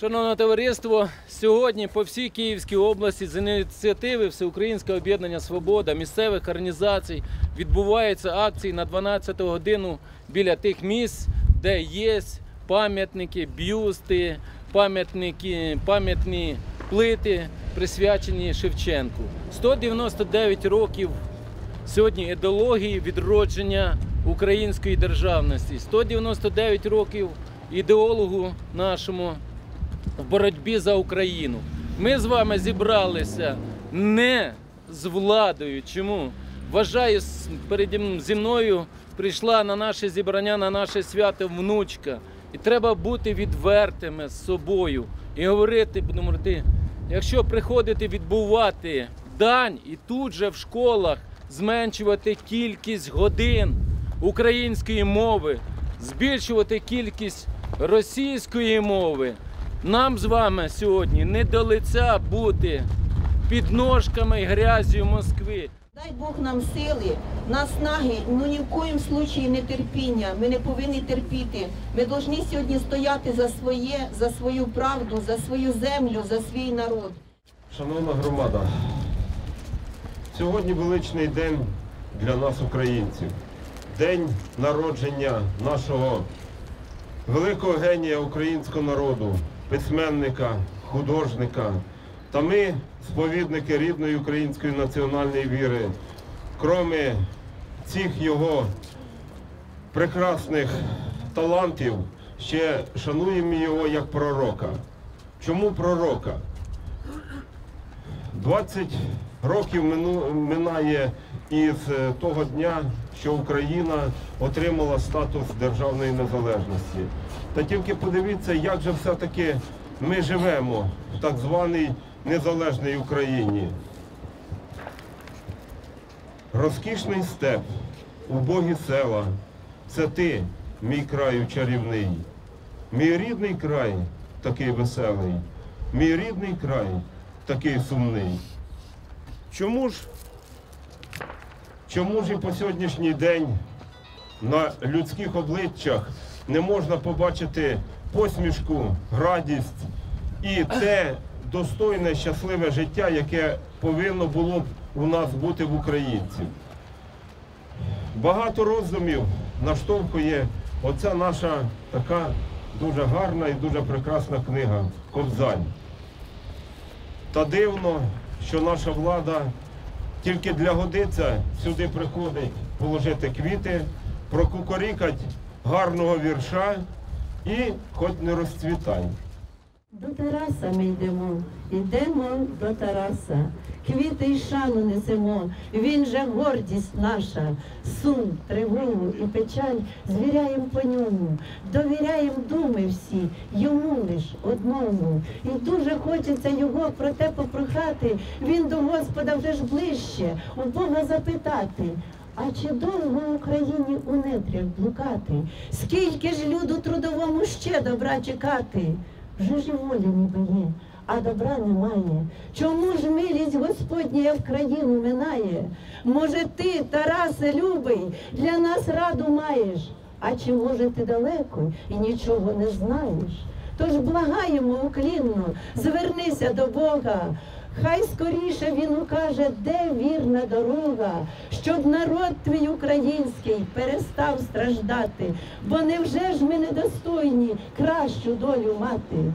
Шановне товариство, сьогодні по всій Київській області з ініціативи Всеукраїнського об'єднання Свобода місцевих організацій відбуваються акції на 12 годину біля тих місць, де є пам'ятники, бюсти, пам'ятники, пам'ятні плити, присвячені Шевченку. 199 років сьогодні ідеології відродження української державності. 199 років ідеологу нашому в боротьбі за Україну. Ми з вами зібралися не з владою. Чому? Вважаю, переді зі мною прийшла на наше зібрання, на наше свято внучка. І треба бути відвертими з собою і говорити, говорити, якщо приходити відбувати дань і тут же в школах зменшувати кількість годин української мови, збільшувати кількість російської мови. Нам з вами сьогодні не до лиця бути під ножками і грязю Москви. Дай Бог нам сили, наснаги, ну ні в коїм случаї не терпіння. Ми не повинні терпіти. Ми повинні сьогодні стояти за своє, за свою правду, за свою землю, за свій народ. Шановна громада, сьогодні величний день для нас, українців. День народження нашого великого генія українського народу, письменника, художника. Та ми, сповідники рідної української національної віри, кроме цих його прекрасних талантів, ще шануємо його як пророка. Чому пророка? 20 років минає із е, того дня, що Україна отримала статус державної незалежності. Та тільки подивіться, як же все-таки ми живемо в так званій незалежній Україні. Розкішний степ, убогі села це ти, мій краю чарівний. Мій рідний край такий веселий, мій рідний край такий сумний. Чому ж, чому ж і по сьогоднішній день на людських обличчях не можна побачити посмішку, радість і те достойне, щасливе життя, яке повинно було б у нас бути в українців? Багато роздумів наштовхує оця наша така дуже гарна і дуже прекрасна книга Кобзань. Та дивно, що наша влада тільки для годиця сюди приходить положити квіти, прокукорікать гарного вірша і хоч не розцвітай. До Тараса ми йдемо, йдемо до Тараса, квіти й шану несемо, він же гордість наша, сум, тривогу і печаль звіряєм по ньому, довіряєм думи всі, йому лиш одному. І дуже хочеться його про те попрохати, він до Господа вже ж ближче, у Бога запитати. А чи довго Україні у нетрях блукати? Скільки ж люду трудовому ще добра чекати? Вже ж волі ніби є, а добра немає. Чому ж милість Господня в країну минає? Може, ти, Тарасе, любий, для нас раду маєш? А чи може ти далеко і нічого не знаєш? Тож благаємо уклінно, звернися до Бога. Хай скоріше він укаже, де вірна дорога, щоб народ твій український перестав страждати, бо невже ж ми недостойні кращу долю мати?